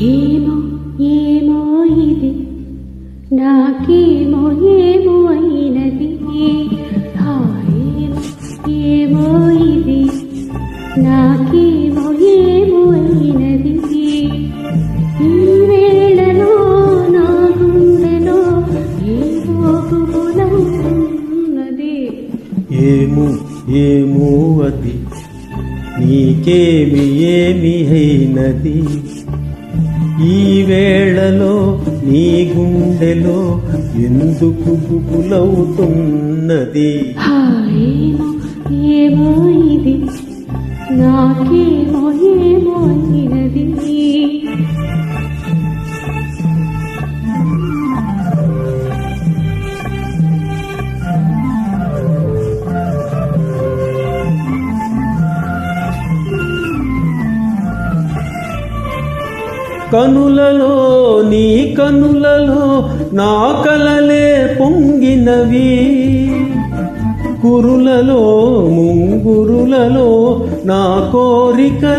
ఏమో ఏమో ఇది? నాకేమో ఏమో అయినది? ఏమో ఏమో ఇది? నాకేమో ఏమో అయినది? ఈ వేళలో నా గుండెలో ఏమో గుబులవుతున్నది ఏము ఏమో అది. నీకేమి ఏమి అయినది? ఈ వేళలో నీ గుండెలో ఎందుకు గుబులవుతున్నది ఏమో కనులలో నీ కనులలో నా కలలే పొంగినవి. కురులలో ముంగురులలో నా కోరికలూరినవి.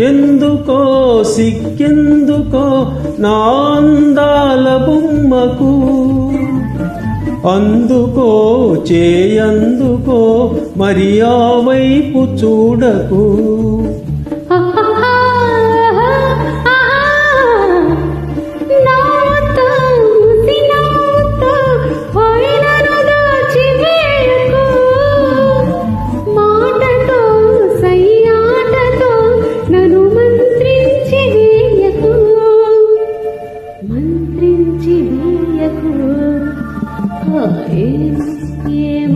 ఎందుకో సిగ్గెందుకో నా అందాల బొమ్మకు? అందుకో చేయందుకో మరి ఆ వైపు చూడకు. ఆ